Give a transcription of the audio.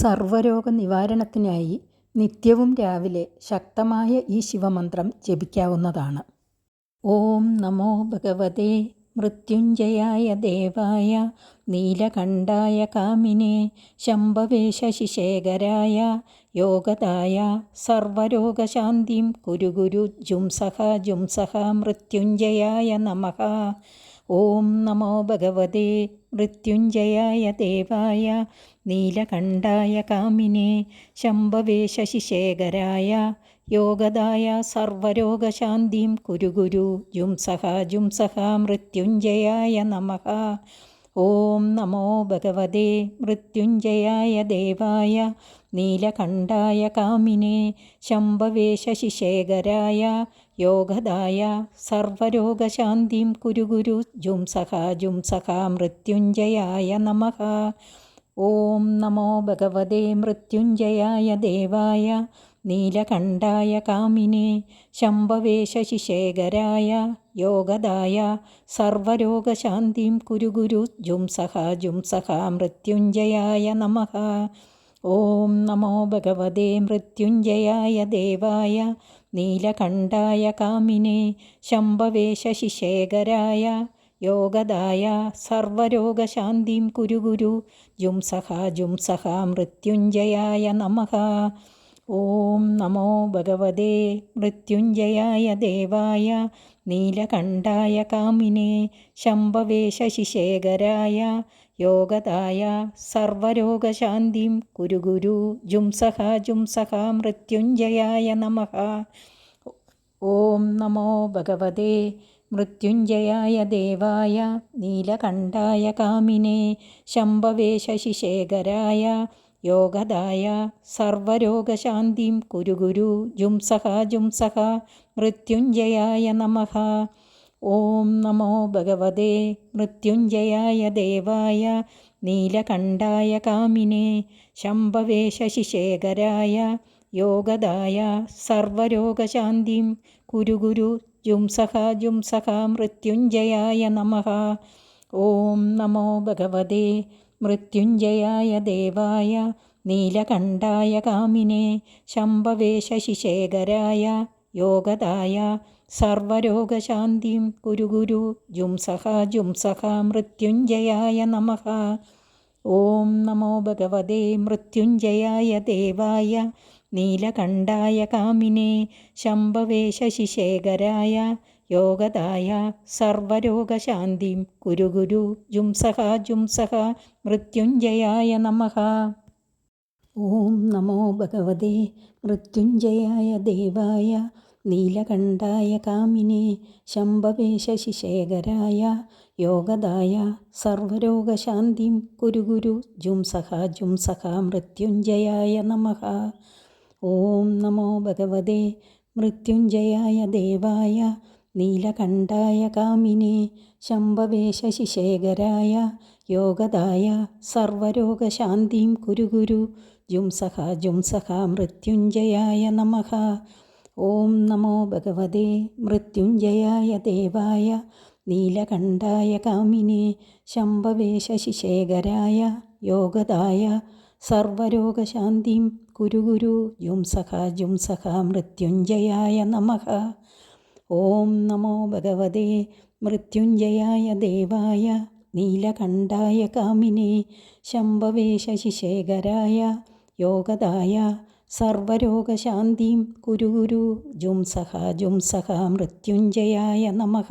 സർവരോഗ നിവാരണത്തിനായി നിത്യവും രാവിലെ ശക്തമായ ഈ ശിവമന്ത്രം ജപിക്കാവുന്നതാണ്. ഓം നമോ ഭഗവതേ മൃത്യുഞ്ജയായ ദേവായ നീലകണ്ഠായ കാമിനേ ശംഭവേശശിശേഖരായ യോഗതായ സർവരോഗശാന്തിം കുരു കുരു ജുംസഹ ജുംസഹ മൃത്യുഞ്ജയായ നമഃ. ഓം നമോ ഭഗവതേ മൃത്യുഞ്ജയായ ദേവായ നീലകണ്ഠായ കാമിനേ ശംഭവേശശിശേഖരായ യോഗദായ സർവരോഗശാന്തിം കുരു ഗുരു ജുംസഹ ജുംസഹ മൃത്യുഞ്ജയായ നമഃ. ഓം നമോ ഭഗവതേ മൃത്യുഞ്ജയായ ദേവായ നീലകണ്ഠായ കാമിനേ ശംഭവേശശിശേഖരായ യോഗദായ സർവരോഗശാന്തിം കുരു ഗുരു ജും സഖാ ജും സഖാ മൃത്യുഞ്ജയായ നമഃ. ഓം നമോ ഭഗവതേ മൃത്യുഞ്ജയായ ദേവായ നീലകണ്ഠായ കാമിനേ ശംഭവേശശിശേഖരായ യോഗദായ. സർവരോഗശാന്തിം കുരു ഗുരു ജുംസഹ ജുംസഹ മൃത്യുഞ്ജയായ നമ. ഓം നമോ ഭഗവതേ മൃത്യുഞ്ജയായ ദേവായ. നീലകണ്ഠായ കാമിനേ ശംഭവേശശിശേഖരായ. യോഗദായ. സർവരോഗശാന്തിം കുരു ഗുരു ജുംസഹ ജുംസഹ മൃത്യുഞ്ജയായ നമ. ഓം നമോ ഭഗവതേ മൃത്യുഞ്ജയായ ദേവായ. നീലകണ്ഠായ കാമിനേ ശംഭവേശശിശേഖരായ യോഗതായ സർവരോഗശാന്തിം കുരു ഗുരു ജുംസഹ ജുംസഹ മൃത്യുഞ്ജയായ നമ. ഓം നമോ ഭഗവതേ മൃത്യുഞ്ജയായ ദേവായ നീലകണ്ഠായ കാമിനേ ശംഭവേശശിശേഖരായ യോഗദായ സർവരോഗശാന്തിം കുരു ഗുരു ജുംസഹ ജുംസഹ മൃത്യുഞ്ജയായ നമഃ. ഓം നമോ ഭഗവതേ മൃത്യുഞ്ജയായ ദേവായ നീലകണ്ഠായ കാമിനേ ശംഭവേശശിശേഖരായ യോഗദായ സർവരോഗശാന്തിം കുരു ഗുരു ജുംസഹ ജുംസഹ മൃത്യുഞ്ജയായ നമഃ. ഓം നമോ ഭഗവതേ മൃത്യുഞ്ജയായ ദേവായ നീലകണ്ഠായ കാമിനേ ശംഭവേശശിശേഖരായ യോഗതായ സർവരോഗശാന്തിം കുരു ഗുരു ജുംസഹ ജുംസഹ മൃത്യുഞ്ജയായ നമഃ. ഓം നമോ ഭഗവതേ മൃത്യുഞ്ജയായ ദേവായ നീലകണ്ഠായ കാമിനേ ശംഭവേശശിശേഖരായ യോഗദായ. സർവരോഗശാന്തിം കുരു ഗുരു ജുംസഹ ജുംസഹ മൃത്യുഞ്ജയായ നമഃ. ഓം നമോ ഭഗവതേ. മൃത്യുഞ്ജയായ ദേവായ. നീലകണ്ഠായ കാമിനേ. ശംഭവേശശിശേഖരായ. യോഗദായ. സർവരോഗശാന്തിം കുരു ഗുരു ജുംസഹ ജുംസഹ മൃത്യുഞ്ജയായ നമഃ. ഓം നമോ ഭഗവതേ. മൃത്യുഞ്ജയായ ദേവായ. നീലകണ്ഠായ കാമിനെ ശംഭവേശ ശിശേഖരായ യോഗദായ സർവരോഗശാന്തിം കുരു കുരു ജുംസഹ ജുംസഹ മൃത്യുഞ്ജയായ നമഃ. ഓം നമോ ഭഗവതേ മൃത്യുഞ്ജയായ ദേവായ നീലകണ്ഠായ കാമിനെ ശംഭവേശ ശിശേഖരായ യോഗദായ സർവരോഗശാന്തിം കുരു കുരു ജുംസഹ ജുംസഹ മൃത്യുഞ്ജയായ നമഃ. ഓം നമോ ഭഗവതേ മൃത്യുഞ്ജയായ ദേവായ നീലകണ്ഠായ കാമിനേ ശംഭവേശശിശേഖരായ യോഗദായ സർവരോഗശാന്തിം കുരു സഹ ജുംസഹ ജുംസഹ മൃത്യുഞ്ജയായ നമഃ.